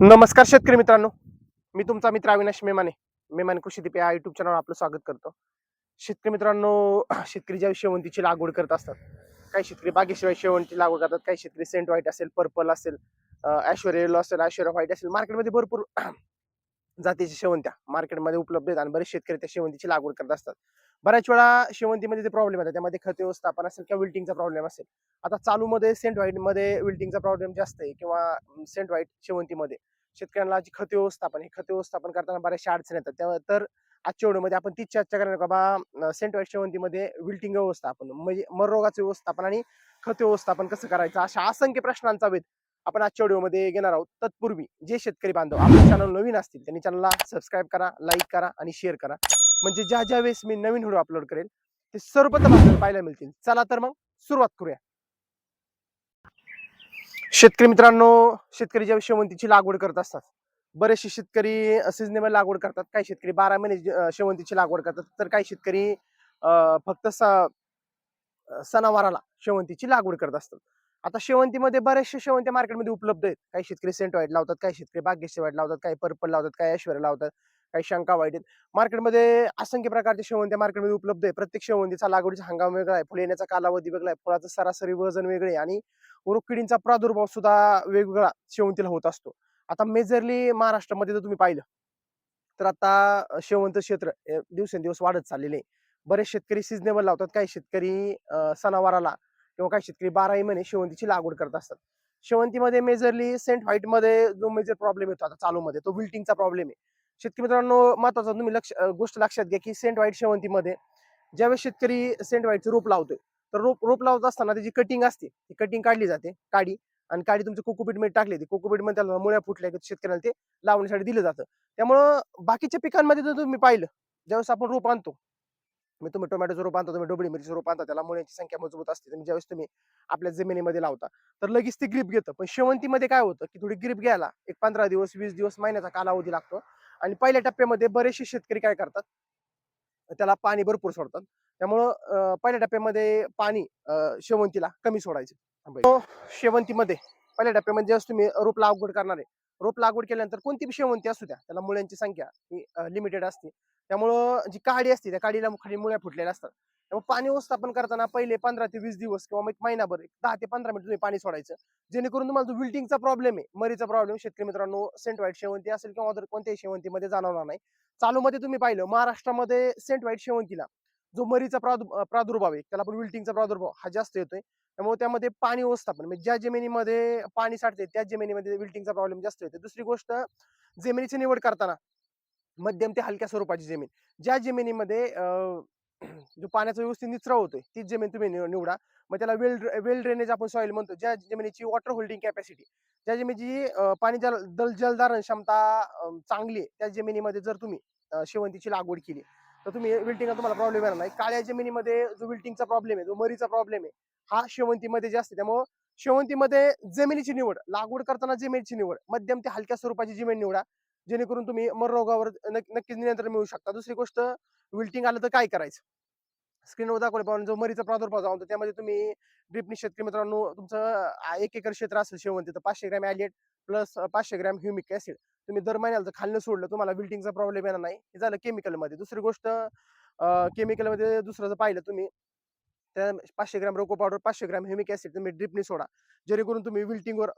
नमस्कार शेतकरी मित्रांनो. मी तुमचा मित्र अविनाश मेमाने. मेमाने कृषी दीप या युट्यूब चॅनलवर आपलं स्वागत करतो. शेतकरी मित्रांनो शेतकरी ज्या शेवंतीची लागवड करत असतात काही शेतकरी बागेशिवाय शेवंतीची लागवड करतात काही शेतकरी सेंट व्हाईट असेल पर्पल असेल ऐश्वर्य येलो असेल ऐश्वर्या व्हाईट असेल मार्केटमध्ये भरपूर जातीच्या शेवंत्या मार्केटमध्ये उपलब्ध आहेत आणि बरेच शेतकरी त्या शेवंतीची लागवड करत असतात. बऱ्याच वेळा शेवंतीमध्ये जे प्रॉब्लेम येतात त्यामध्ये खत व्यवस्थापन असेल किंवा विल्टिंगचा प्रॉब्लेम असेल. आता चालूमध्ये सेंट व्हाईटमध्ये विल्टिंगचा प्रॉब्लेम जास्त आहे किंवा सेंट व्हाईट शेवंतीमध्ये शेतकऱ्यांना जी खत व्यवस्थापन हे खत व्यवस्थापन करताना बऱ्याचशा अडचणी येतात. त्यामुळे तर आजच्या व्हिडिओमध्ये आपण तीच चर्चा करणार का बा सेंट व्हाईट शेवंतीमध्ये विल्टिंग व्यवस्थापन म्हणजे मररोगाचं व्यवस्थापन आणि खत व्यवस्थापन कसं करायचं अशा असंख्य प्रश्नांचा वेध आपण आजच्या व्हिडिओमध्ये घेणार आहोत. तत्पूर्वी जे शेतकरी बांधव आपल्या चॅनल नवीन असतील त्यांनी चॅनलला सबस्क्राईब करा लाईक करा आणि शेअर करा. म्हणजे ज्या ज्या वेळेस मी नवीन व्हिडिओ अपलोड करेल ते सर्वप्रथम आपल्याला पाहायला मिळतील. चला तर मग सुरुवात करूया. शेतकरी मित्रांनो शेतकरी ज्या शेवंतीची लागवड करत असतात बरेचसे शेतकरी सिजनेबल लागवड करतात. काही शेतकरी बारा महिने शेवंतीची लागवड करतात तर काही शेतकरी फक्त स- सणावाराला शेवंतीची लागवड करत असतात. आता शेवंतीमध्ये बऱ्याचशा शेवंत्या मार्केटमध्ये उपलब्ध आहेत. काही शेतकरी सेंट वाईट लावतात काही शेतकरी बागेशी वाईट लावतात काही पर्पल लावतात काही ऐश्वर्या लावतात काही शंका वाईट आहेत. मार्केटमध्ये असंख्य प्रकारचे शेवंत्या मार्केटमध्ये उपलब्ध आहे प्रत्येक शेवंतीचा लागवडीचा हंगाम वेगळा आहे फुले येण्याचा कालावधी वेगळा आहे फुलाचं सरासरी वजन वेगळे आहे आणि रोगकिडींचा प्रादुर्भाव सुद्धा वेगवेगळा शेवंतीला होत असतो. आता मेजरली महाराष्ट्रामध्ये जर तुम्ही पाहिलं तर आता शेवंत क्षेत्र दिवसेंदिवस वाढत चाललेले आहे. बरेच शेतकरी सिजनेबल लावतात काही शेतकरी सणावाराला किंवा काही शेतकरी बाराही महिने शेवंतीची लागवड करत असतात. शेवंतीमध्ये मेजरली सेंट व्हाईटमध्ये जो मेजर प्रॉब्लेम येतो आता चालूमध्ये तो विल्टिंगचा प्रॉब्लेम आहे. शेतकरी मित्रांनो महत्त्वाचा तुम्ही लक्ष गोष्ट लक्षात घ्या की सेंट व्हाईट शेवंतीमध्ये ज्यावेळेस शेतकरी सेंट व्हाईटचं रोप लावतोय तर रोप रोप लावत असताना त्याची कटिंग असते. ती कटिंग काढली जाते काडी आणि काडी तुमचं कोकोपीटमध्ये टाकली ती कोकोपीटमध्ये त्याला मुळ्या फुटल्या की शेतकऱ्याला ते लावण्यासाठी दिलं जातं. त्यामुळं बाकीच्या पिकांमध्ये जर तुम्ही पाहिलं ज्यावेळेस आपण रोप आणतो मी तुम्ही टोमॅटोचं रोप आणता तुम्ही डोबळी मिरचीचं रोप आणता त्याला मुळ्याची संख्या मजबूत असते. तुम्ही ज्यावेळेस तुम्ही आपल्या जमिनीमध्ये लावता तर लगेच ते ग्रीप घेतं. पण शेवंतीमध्ये काय होतं की थोडी ग्रीप घ्यायला एक पंधरा दिवस वीस दिवस महिन्याचा कालावधी लागतो. आणि पहिल्या टप्प्यामध्ये बरेचसे शेतकरी काय करतात? त्याला पाणी भरपूर सोडतात. त्यामुळं पहिल्या टप्प्यामध्ये पाणी शेवंतीला कमी सोडायचं. शेवंतीमध्ये पहिल्या टप्प्यामध्ये ज्यावेळेस तुम्ही रोप लागवड करणार आहे रोप लागवड केल्यानंतर कोणती बी शेवंती असू द्या त्याला मुळ्यांची संख्या ही लिमिटेड असते. त्यामुळं जी काडी असते त्या काडीला खाली मुळ्या फुटलेल्या असतात. त्यामुळे पाणी व्यवस्थापन करताना पहिले पंधरा ते वीस दिवस किंवा एक महिनाभर एक दहा ते पंधरा मिनिट तुम्ही पाणी सोडायचं. जेणेकरून तुम्हाला जो विल्टिंगचा प्रॉब्लेम आहे मरीचा प्रॉब्लेम शेतकरी मित्रांनो सेंट व्हाईट शेवंती असेल किंवा अदर कोणत्याही शेवंतीमध्ये जाणवणार नाही. चालूमध्ये तुम्ही पाहिलं महाराष्ट्रामध्ये सेंट व्हाईट शेवंतीला जो मरीचा प्रादु- प्रादुर्भाव आहे त्याला आपण विल्टिंगचा प्रादुर्भाव हा जास्त येतोय. त्यामुळे त्यामध्ये पाणी व्यवस्थापन म्हणजे ज्या जमिनीमध्ये पाणी साठते त्या जमिनीमध्ये विल्टिंगचा प्रॉब्लेम जास्त येतो दुसरी गोष्ट जमिनीची निवड करताना मध्यम ते हलक्या स्वरूपाची जमीन. ज्या जमिनीमध्ये जो पाण्याचा व्यवस्थित निचरा होतोय तीच जमीन तुम्ही निव- निवडा. मग त्याला वेल वेल ड्रेनेज आपण सॉइल म्हणतो. ज्या जमिनीची वॉटर होल्डिंग कॅपॅसिटी ज्या जमिनीची पाणी जल जलधारण क्षमता चांगली आहे त्या जमिनीमध्ये जर तुम्ही शेवंतीची लागवड केली तर तुम्ही विल्टिंगला तुम्हाला प्रॉब्लेम येणार नाही. काळ्या जमिनीमध्ये जो विल्टिंगचा प्रॉब्लेम आहे जो मरीचा प्रॉब्लेम आहे हा शेवंतीमध्ये जास्त आहे. त्यामुळं शेवंतीमध्ये जमिनीची निवड लागवड करताना जमिनीची निवड मध्यम ते हलक्या स्वरूपाची जमीन निवडा जेणेकरून तुम्ही मर रोगावर नक्कीच नियंत्रण मिळू शकता. दुसरी गोष्ट विल्टिंग आलं तर काय करायचं? स्क्रीनवर दाखवल्याप्रमाणे जो मरीचा प्रादुर्भाव जाऊन त्यामध्ये तुम्ही ड्रिपनी शेतकरी मित्रांनो तुमचं एक एकर क्षेत्र असेल शेवंती तर पाचशे ग्रॅम ॲलिएट प्लस पाचशे ग्रॅम ह्युमिक ऍसिड तुम्ही दर महिन्याला जर सोडलं तुम्हाला विल्टिंगचा प्रॉब्लेम येणार नाही. हे झालं केमिकलमध्ये दुसरी गोष्ट केमिकलमध्ये दुसरं जर पाहिलं तुम्ही त्या पाचशे ग्रॅम रोको पावडर पाचशे ग्रॅम ह्युमिक ऍसिड तुम्ही ड्रिपने सोडा. जेणेकरून तुम्ही विल्टिंगवर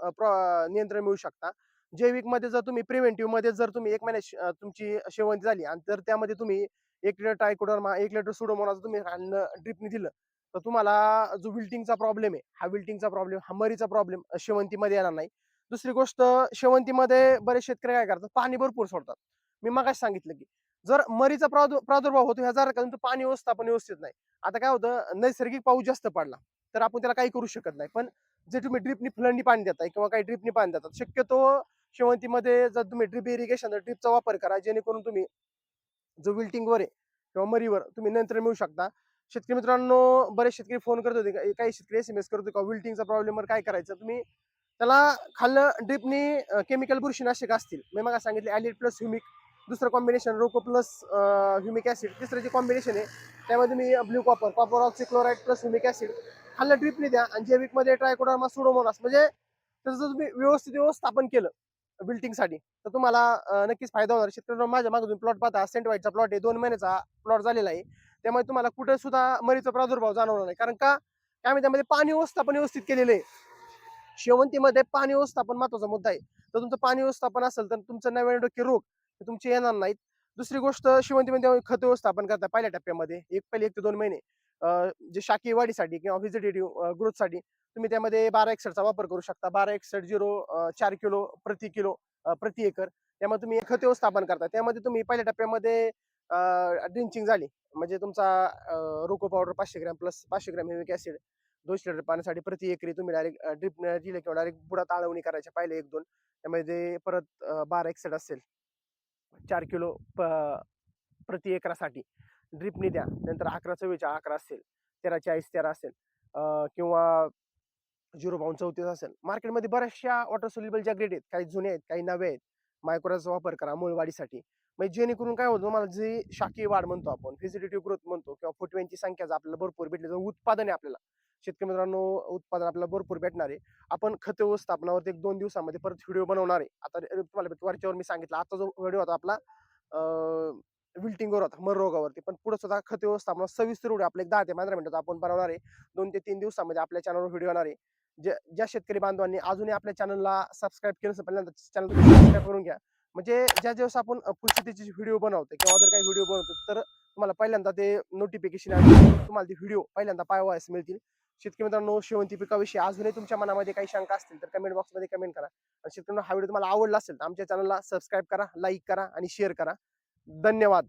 नियंत्रण मिळू शकता. जैविकमध्ये जर तुम्ही प्रिव्हेंटिव्हमध्ये जर तुम्ही एक महिन्यात श- तुमची शेवंती झाली आणि तर त्यामध्ये तुम्ही एक लिटर टायकोडर्मा एक लिटर सुडोमोनाचं तुम्ही ड्रिपने दिलं तर तुम्हाला जो विल्टिंगचा प्रॉब्लेम आहे हा विल्टिंगचा प्रॉब्लेम हा मरीचा प्रॉब्लेम शेवंतीमध्ये येणार नाही. दुसरी गोष्ट शेवंतीमध्ये बरेच शेतकरी काय करतात? पाणी भरपूर सोडतात. मी मागाशी सांगितलं की जर मरीचा प्रादु- प्रादुर्भाव होतो ह्या जर कारण पाणी व्यवस्थापन व्यवस्थित नाही. आता काय होतं नैसर्गिक पाऊस जास्त पडला तर आपण त्याला काही करू शकत नाही. पण जे तुम्ही ड्रिपनी फुलंडी पाणी देताय किंवा काही ड्रिपनी पाणी देतात शक्यतो शेवंतीमध्ये जर तुम्ही ड्रिप इरिगेशन ड्रिपचा वापर करा जेणेकरून तुम्ही जो विल्टिंगवर आहे किंवा मरीवर तुम्ही नियंत्रण मिळू शकता. शेतकरी मित्रांनो बरेच शेतकरी फोन करत होते काही शेतकरी एस एम एस करत होते का विल्टिंगचा प्रॉब्लेमवर काय करायचं? तुम्ही त्याला खाल्लं ड्रिपनी केमिकल बुरशीनाशक असतील. मी मग सांगितले ॲलिड प्लस ह्युमिक दुसरं कॉम्बिनेशन रोको प्लस ह्युमिक ॲसिड तिसरं जे कॉम्बिनेशन आहे त्यामध्ये मी blue copper copper oxychloride plus humic acid खाल्लं ड्रिपनी द्या. आणि जैविकमध्ये ट्रायकोडर्मा सुडोमोनास म्हणजे त्याचं जर तुम्ही व्यवस्थित व्यवस्थापन केलं बिल्डिंगसाठी तर तुम्हाला नक्कीच फायदा होणार. शेतकऱ्यांना माझ्या मागून प्लॉट पाहता सेंट व्हाईटचा प्लॉट आहे. दोन महिन्याचा प्लॉट झालेला आहे. त्यामुळे तुम्हाला कुठे सुद्धा मरीचा प्रादुर्भाव जाणवणार नाही. कारण का? काय त्यामध्ये पाणी व्यवस्थापन व्यवस्थित केलेलं आहे. शेवंतीमध्ये पाणी व्यवस्थापन महत्त्वाचा मुद्दा आहे. तर तुमचं पाणी व्यवस्थापन असेल तर तुमचं नव्याण्णव टक्के रोग तुमचे येणार नाहीत. दुसरी गोष्ट शेवंतीमध्ये खत व्यवस्थापन करता पहिल्या टप्प्यामध्ये. एक पहिले एक ते दोन महिने. जे शाकीय वाढीसाठी किंवा व्हिजिटेटिव्ह ग्रोथसाठी तुम्ही त्यामध्ये बारा एकसठचा वापर करू शकता. बारा एकसठ झिरो चार किलो प्रति किलो प्रति एकर. त्यामध्ये तुम्ही खत व्यवस्थापन करता त्यामध्ये तुम्ही पहिल्या टप्प्यामध्ये ड्रिंचिंग झाली. म्हणजे तुमचा रोको पावडर पाचशे ग्रॅम प्लस पाचशे ग्रॅम हेविक ऍसिड दोनशे लिटर पाण्यासाठी प्रति एकरी तुम्ही डायरेक्ट ड्रिप दिले किंवा डायरेक्ट बुडात आळवणी करायच्या पहिले एक दोन त्यामध्ये परत बारा एकसठ असेल चार किलो प- प्रति एकरासाठी ड्रिपनी द्या. नंतर अकरा चव्वेचाळ अकरा असेल तेरा चाळीस तेरा असेल किंवा झिरो पाऊन चौतीस असेल. मार्केटमध्ये बऱ्याचशा वॉटर सोल्युबल ज्या ग्रेड आहेत काही जुने आहेत काही नवे आहेत मायक्रोचा वापर करा मूळ वाढीसाठी म्हणजे जेणेकरून काय होतं मला जे शाकीय वाढ म्हणतो आपण फिजिटेटिव्ह ग्रोथ म्हणतो किंवा फुटव्यांची संख्या जर आपल्याला भरपूर भेटली तर उत्पादन आहे आपल्याला. शेतकरी मित्रांनो उत्पादन आपल्याला भरपूर भेटणार आहे. आपण खत व्यवस्थापनावरती एक दोन दिवसामध्ये परत व्हिडिओ बनवणार आहे. आता तुम्हाला वरच्यावर मी सांगितलं आता जो व्हिडिओ होता आपला विल्टिंगवर होता मर रोगावरती. पण पुढे सुद्धा खत व्यवस्थापन सविस्तर व्हिडिओ आपले एक दहा ते पंधरा मिनिटात आपण बनवणार आहे. दोन ते तीन दिवसामध्ये आपल्या चॅनलवर व्हिडिओ येणार आहे. ज्या शेतकरी बांधवांनी अजूनही आपल्या चॅनलला सबस्क्राईब केलं असेल पहिल्यांदा चॅनल सबस्क्राईब करून घ्या. म्हणजे ज्या दिवस आपण फुलशेतीची व्हिडिओ बनवतो किंवा जर काही व्हिडिओ बनवतो तर तुम्हाला पहिल्यांदा ते नोटिफिकेशन तुम्हाला ते व्हिडिओ पहिल्यांदा पाहावयास मिळतील. शेतकरी मित्रांनो शेवंती पिकाविषयी अजूनही तुमच्या मनामध्ये काही शंका असतील तर कमेंट बॉक्समध्ये कमेंट करा. आणि शेतकऱ्यांना हा व्हिडिओ तुम्हाला आवडला असेल तर आमच्या चॅनलला सबस्क्राईब करा लाईक करा आणि शेअर करा. धन्यवाद.